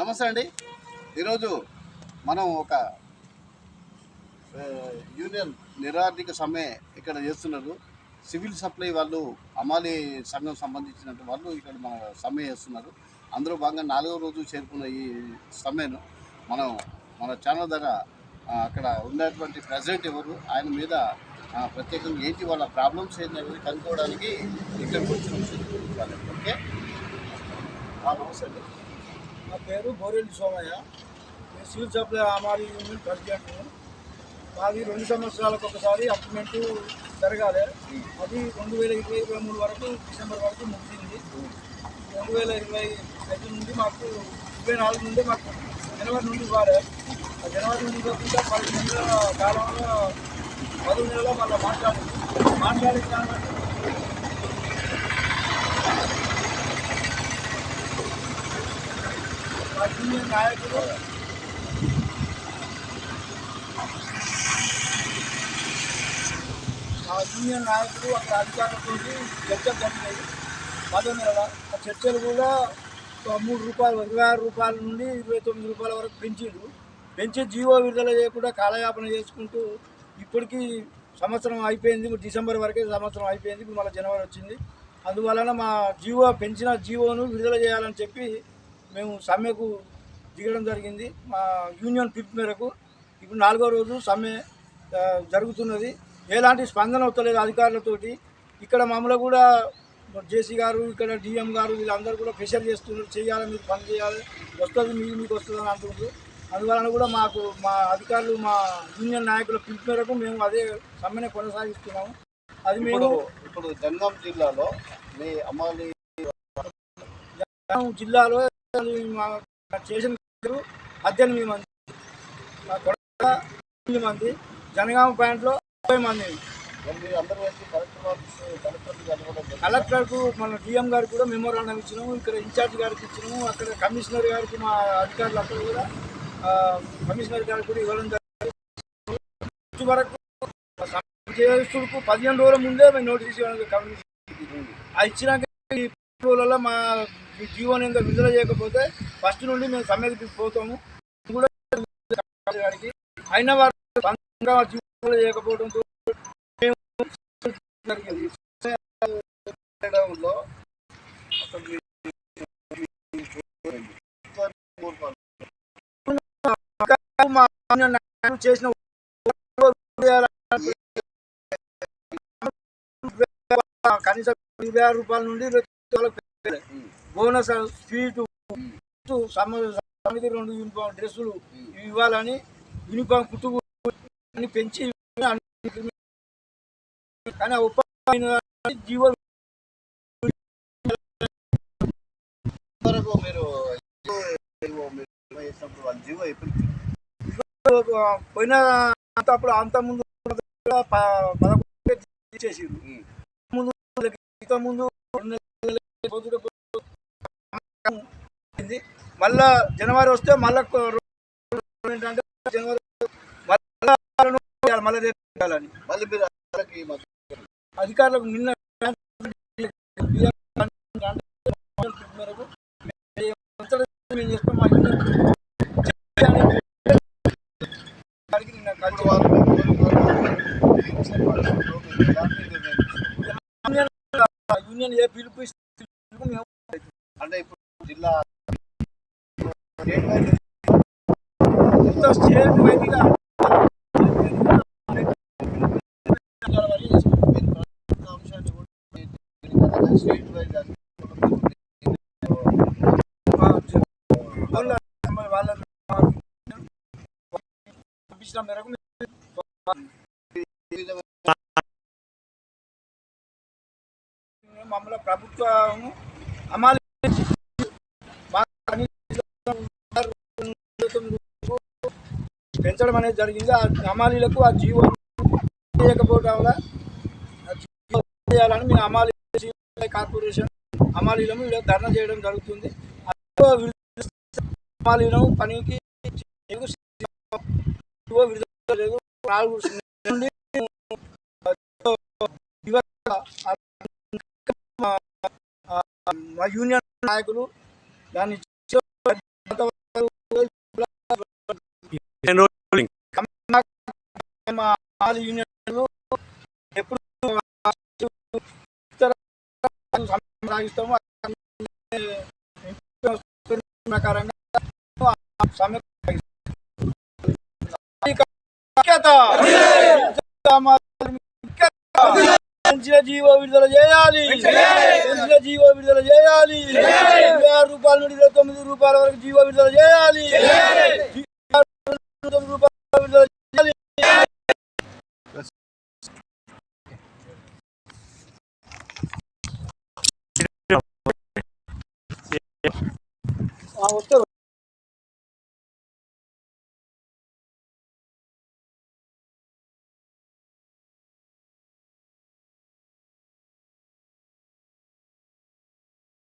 నమస్తే అండి. ఈరోజు మనం ఒక యూనియన్ నిరార్థిక సమ్మె ఇక్కడ చేస్తున్నారు. సివిల్ సప్లై వాళ్ళు అమాలి సంఘం సంబంధించినట్టు వాళ్ళు ఇక్కడ మన సమ్మె చేస్తున్నారు. అందులో భాగంగా నాలుగో రోజు చేరుకున్న ఈ సమ్మెను మనం మన ఛానల్ ద్వారా అక్కడ ఉన్నటువంటి ప్రెసిడెంట్ ఎవరు ఆయన మీద ప్రత్యేకంగా ఏంటి వాళ్ళ ప్రాబ్లమ్స్ ఏంటనేది కనుక్కోవడానికి ఇక్కడికి వచ్చిన ఓకే? నమస్తే అండి. నా పేరు బోరెల్లి సోమయ్య. నేను సివిల్ సప్లై ఆమారి యూనియన్ ప్రెసిడెంట్ మాది రెండు సంవత్సరాలకు ఒకసారి అపాయింట్మెంట్ జరగాలి. అది రెండు వేల ఇరవై ఇరవై మూడు వరకు డిసెంబర్ వరకు ముగిసింది. రెండు వేల ఇరవై ఐదు నుండి మాకు ఇరవై నాలుగు నుండి మాకు జనవరి నుండి వారే ఆ జనవరి నుండి కాకుండా పది నెలల కాలంలో పదవి నెలలో మళ్ళీ మాట్లాడి మాట్లాడిన కాబట్టి మా నాయకులు. ఆ సీనియర్ నాయకులు అక్కడ అధికారులతో చర్చలు జరిగినాయి పదో ఆ చర్చలు కూడా మూడు రూపాయలు ఇరవై ఆరు రూపాయల నుండి ఇరవై తొమ్మిది రూపాయల వరకు పెంచిండ్రు. పెంచి జీవో విడుదల చేయకుండా కాలయాపన చేసుకుంటూ ఇప్పటికీ సంవత్సరం అయిపోయింది డిసెంబర్ వరకే సంవత్సరం అయిపోయింది ఇప్పుడు మళ్ళీ జనవరి వచ్చింది. అందువలన మా జీవో పెంచిన జీవోను విడుదల చేయాలని చెప్పి మేము సమ్మెకు దిగడం జరిగింది. మా యూనియన్ పిలుపు మేరకు ఇప్పుడు నాలుగో రోజు సమ్మె జరుగుతున్నది. ఎలాంటి స్పందన వస్తలేదు అధికారులతోటి. ఇక్కడ మమ్మల్ని కూడా జేసీ గారు ఇక్కడ డిఎం గారు వీళ్ళందరూ కూడా ప్రెషర్ చేస్తున్నారు. చేయాలి మీరు పని చేయాలి. వస్తుంది మీకు మీకు వస్తుంది అని అంటున్నారు. అందువలన కూడా మాకు మా అధికారులు మా యూనియన్ నాయకుల పిలుపు మేరకు మేము అదే సమ్మెనే కొనసాగిస్తున్నాము. అది మేము ఇప్పుడు జనగాం జిల్లాలో మీ అమ్మాలి జిల్లాలో దగ్గర పద్దెనిమిది మంది. తొమ్మిది మంది. జనగామ పాయింట్లో ముప్పై మంది. కలెక్టర్కు మన డిఎం గారికి కూడా మెమోరాండం ఇచ్చినాము. ఇక్కడ ఇన్ఛార్జ్ గారికి ఇచ్చినాము. అక్కడ కమిషనర్ గారికి మా అధికారులు అక్కడ కూడా కమిషనర్ గారికి కూడా ఇవ్వడం జరిగింది. వచ్చే వరకు చేస్తుడుకు పదిహేను రోజుల ముందే మేము నోటీస్ ఇవ్వడం కమిషన్ ఆ ఇచ్చినాక రోజులలో మా జీవోని ఇంకా విడుదల చేయకపోతే ఫస్ట్ నుండి మేము సమ్మెకి పోతాము. కూడా అయిన వారు స్పందనగా చేయకపోవడంతో మేము జరిగింది. మా చేసిన కనీసం ఇరవై ఆరు రూపాయల నుండి బోనస్ స్వీటు సమ- సమితి రెండు యూనిఫామ్ డ్రెస్సులు ఇవి ఇవ్వాలని యూనిఫామ్ కుట్టు పెంచి కానీ ఉపాధి జీవో మీరు పోయిన అంత అప్పుడు అంత ముందు పదకొండు. ముందు మళ్ళా జనవరి వస్తే మళ్ళా ఏంటంటే జనవరి మళ్ళా మళ్ళీ రేపు మళ్ళీ మీరు అధికారులకు నిన్న చేస్తాం యూనియన్ గారికి తెలియజేయాలి. స్టేట్ వైడ్ అన్ని వాళ్ళ పంపించిన మేరకు మమ్మల్ని ప్రభుత్వం అమలు పెంచడం అనేది జరిగింది. ఆ అమాలీలకు ఆ జీవో చేయకపోవడం వల్ల చేయాలని మేము అమాలి కార్పొరేషన్ అమాలీలను ఇలా ధర్నా చేయడం జరుగుతుంది. ఆ పనికి లేదు. నాలుగు మా యూనియన్ నాయకులు దాన్ని మాది యూనియన్లు ఎప్పుడు ఇతర సమ్మె సాగిస్తాము ప్రకారంగా సమ్మె ఐక్యత! పెంచిన జీవో విడుదల చేయాలి. పెంచిన జీవో విడుదల చేయాలి. ఇరవై ఆరు రూపాయల నుండి ఇరవై తొమ్మిది రూపాయల వరకు జీవో విడుదల చేయాలి. రూపాయల విడుదల చేయాలి ఆ, వస్తారు